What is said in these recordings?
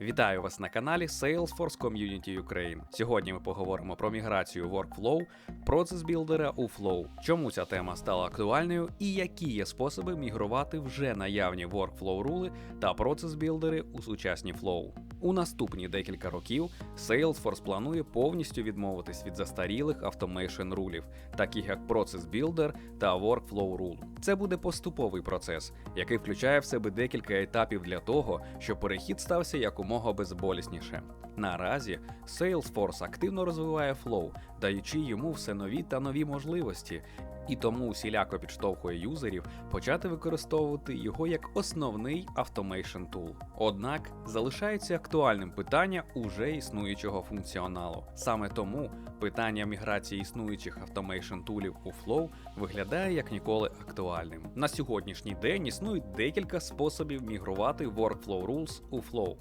Вітаю вас на каналі Salesforce Community Ukraine. Сьогодні ми поговоримо про міграцію workflow, процес білдера у Flow, чому ця тема стала актуальною і які є способи мігрувати вже наявні workflow рули та процес білдери у сучасні Flow. У наступні декілька років Salesforce планує повністю відмовитись від застарілих автомейшн рулів, таких як Process Builder та Workflow Rule. Це буде поступовий процес, який включає в себе декілька етапів для того, щоб перехід стався якомога безболісніше. Наразі Salesforce активно розвиває Flow, даючи йому все нові та нові можливості, і тому усіляко підштовхує юзерів почати використовувати його як основний автомейшн тул. Однак залишається актуальним питання уже існуючого функціоналу. Саме тому питання міграції існуючих автомейшн тулів у Flow виглядає як ніколи актуальним. На сьогоднішній день існують декілька способів мігрувати Workflow Rules у Flow.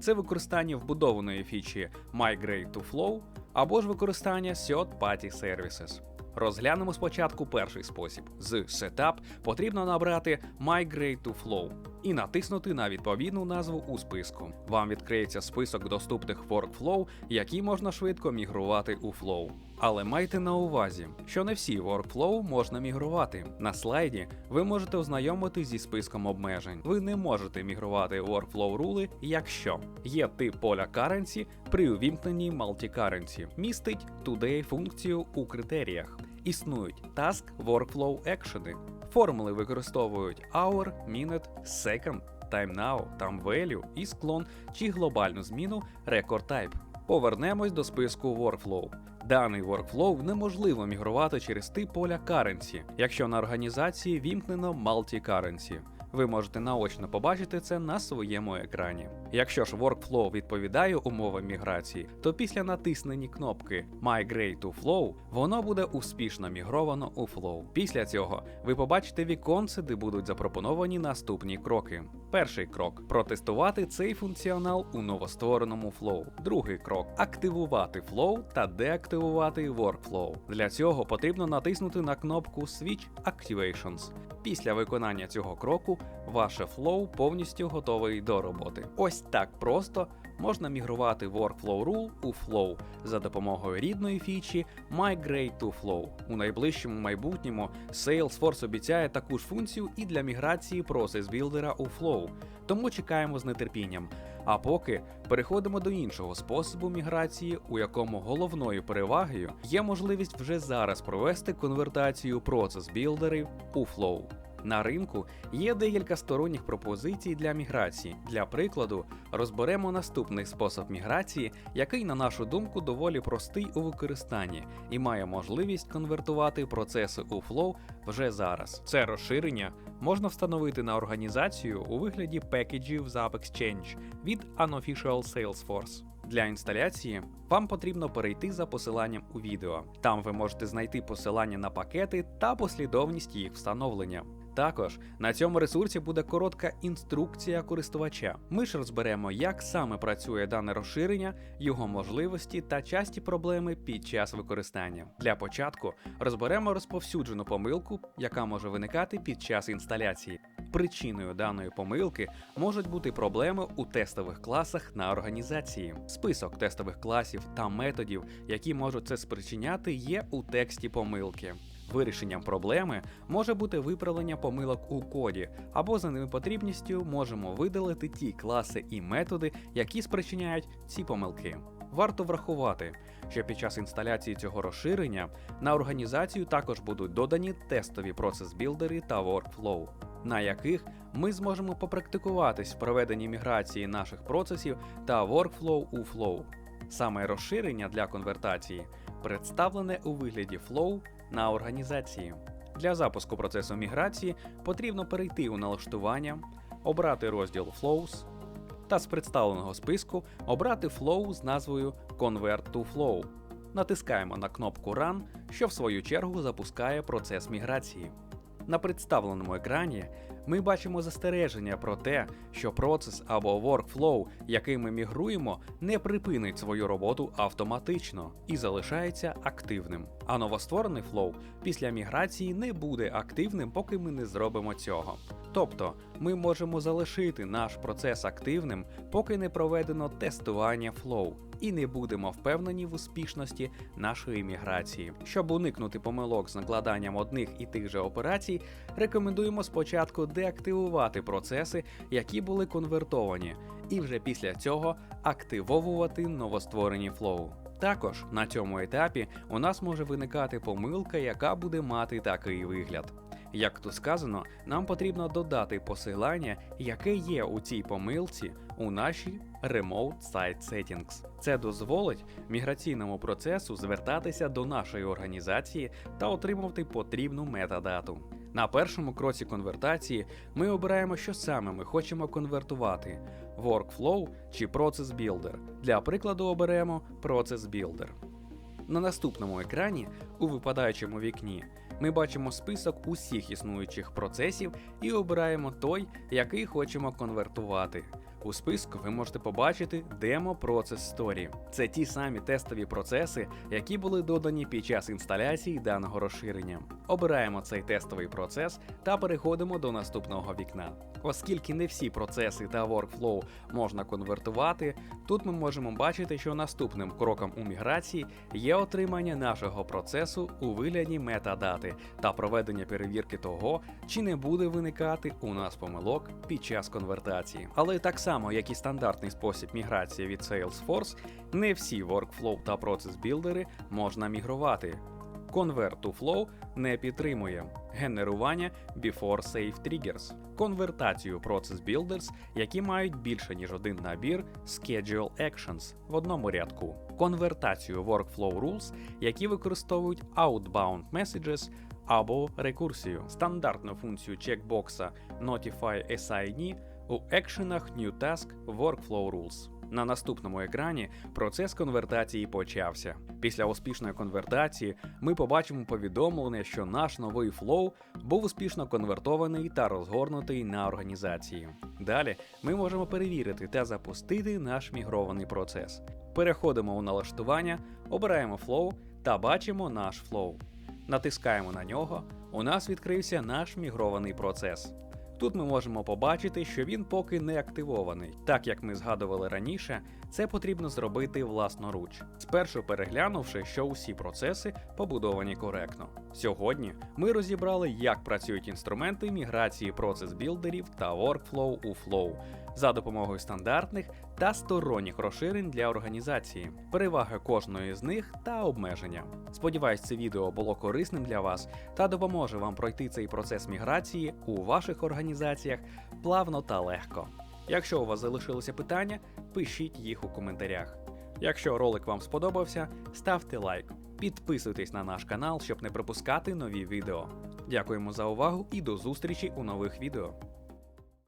Це використання вбудованої фічі Migrate to Flow або ж використання Third Party Services. Розглянемо спочатку перший спосіб. З Setup потрібно набрати Migrate to Flow і натиснути на відповідну назву у списку. Вам відкриється список доступних workflow, які можна швидко мігрувати у Flow. Але майте на увазі, що не всі workflow можна мігрувати. На слайді ви можете ознайомитись зі списком обмежень. Ви не можете мігрувати workflow рули, якщо є тип поля currency при увімкненні multi-currency, містить today функцію у критеріях. Існують task, workflow екшени. Формули використовують hour, minute, second, time now, time value, і склон чи глобальну зміну record type. Повернемось до списку workflow. Даний workflow неможливо мігрувати через тип поля currency, якщо на організації вімкнено multi-currency. Ви можете наочно побачити це на своєму екрані. Якщо ж workflow відповідає умовам міграції, то після натиснення кнопки Migrate to Flow воно буде успішно мігровано у Flow. Після цього ви побачите віконце, де будуть запропоновані наступні кроки. Перший крок протестувати цей функціонал у новоствореному Flow. Другий крок активувати Flow та деактивувати Workflow. Для цього потрібно натиснути на кнопку Switch Activations. Після виконання цього кроку ваше флоу повністю готовий до роботи. Ось так просто можна мігрувати Workflow Rule у Flow за допомогою рідної фічі Migrate to Flow. У найближчому майбутньому Salesforce обіцяє таку ж функцію і для міграції Process Builder у Flow, тому чекаємо з нетерпінням. А поки переходимо до іншого способу міграції, у якому головною перевагою є можливість вже зараз провести конвертацію Process Builder у Flow. На ринку є декілька сторонніх пропозицій для міграції. Для прикладу, розберемо наступний спосіб міграції, який, на нашу думку, доволі простий у використанні і має можливість конвертувати процеси у Flow вже зараз. Це розширення можна встановити на організацію у вигляді пекеджів з AppExchange від Unofficial Salesforce. Для інсталяції вам потрібно перейти за посиланням у відео. Там ви можете знайти посилання на пакети та послідовність їх встановлення. Також на цьому ресурсі буде коротка інструкція користувача. Ми ж розберемо, як саме працює дане розширення, його можливості та часті проблеми під час використання. Для початку розберемо розповсюджену помилку, яка може виникати під час інсталяції. Причиною даної помилки можуть бути проблеми у тестових класах на організації. Список тестових класів та методів, які можуть це спричиняти, є у тексті помилки. Вирішенням проблеми може бути виправлення помилок у коді, або за непотрібністю можемо видалити ті класи і методи, які спричиняють ці помилки. Варто врахувати, що під час інсталяції цього розширення на організацію також будуть додані тестові процес-білдери та workflow, на яких ми зможемо попрактикуватись в проведенні міграції наших процесів та workflow у Flow. Саме розширення для конвертації представлене у вигляді Flow на організації. Для запуску процесу міграції потрібно перейти у налаштування, обрати розділ Flows та з представленого списку обрати Flow з назвою Convert to Flow. Натискаємо на кнопку Run, що в свою чергу запускає процес міграції. На представленому екрані ми бачимо застереження про те, що процес або workflow, який ми мігруємо, не припинить свою роботу автоматично і залишається активним. А новостворений флоу після міграції не буде активним, поки ми не зробимо цього. Тобто ми можемо залишити наш процес активним, поки не проведено тестування Flow, і не будемо впевнені в успішності нашої міграції. Щоб уникнути помилок з накладанням одних і тих же операцій, рекомендуємо спочатку деактивувати процеси, які були конвертовані, і вже після цього активовувати новостворені Flow. Також на цьому етапі у нас може виникати помилка, яка буде мати такий вигляд. Як тут сказано, нам потрібно додати посилання, яке є у цій помилці у нашій Remote Site Settings. Це дозволить міграційному процесу звертатися до нашої організації та отримувати потрібну метадату. На першому кроці конвертації ми обираємо, що саме ми хочемо конвертувати: Workflow чи Process Builder. Для прикладу оберемо Process Builder. На наступному екрані у випадаючому вікні ми бачимо список усіх існуючих процесів і обираємо той, який хочемо конвертувати. У списку ви можете побачити демо Process Story. Це ті самі тестові процеси, які були додані під час інсталяції даного розширення. Обираємо цей тестовий процес та переходимо до наступного вікна. Оскільки не всі процеси та workflow можна конвертувати, тут ми можемо бачити, що наступним кроком у міграції є отримання нашого процесу у вигляді метадати та проведення перевірки того, чи не буде виникати у нас помилок під час конвертації. Але так само, як і стандартний спосіб міграції від Salesforce, не всі workflow та процес-білдери можна мігрувати. Convert to Flow не підтримує генерування Before Save Triggers, конвертацію Process Builders, які мають більше ніж один набір Schedule Actions в одному рядку, конвертацію Workflow Rules, які використовують Outbound Messages або рекурсію, стандартну функцію чекбокса Notify SID у екшенах New Task Workflow Rules. На наступному екрані процес конвертації почався. Після успішної конвертації ми побачимо повідомлення, що наш новий флоу був успішно конвертований та розгорнутий на організації. Далі ми можемо перевірити та запустити наш мігрований процес. Переходимо у налаштування, обираємо флоу та бачимо наш флоу. Натискаємо на нього. У нас відкрився наш мігрований процес. Тут ми можемо побачити, що він поки не активований. Так як ми згадували раніше, це потрібно зробити власноруч, спершу переглянувши, що усі процеси побудовані коректно. Сьогодні ми розібрали, як працюють інструменти міграції процес-білдерів та workflow у Flow за допомогою стандартних та сторонніх розширень для організації, переваги кожної з них та обмеження. Сподіваюсь, це відео було корисним для вас та допоможе вам пройти цей процес міграції у ваших організаціях плавно та легко. Якщо у вас залишилися питання, пишіть їх у коментарях. Якщо ролик вам сподобався, ставте лайк, підписуйтесь на наш канал, щоб не пропускати нові відео. Дякуємо за увагу і до зустрічі у нових відео.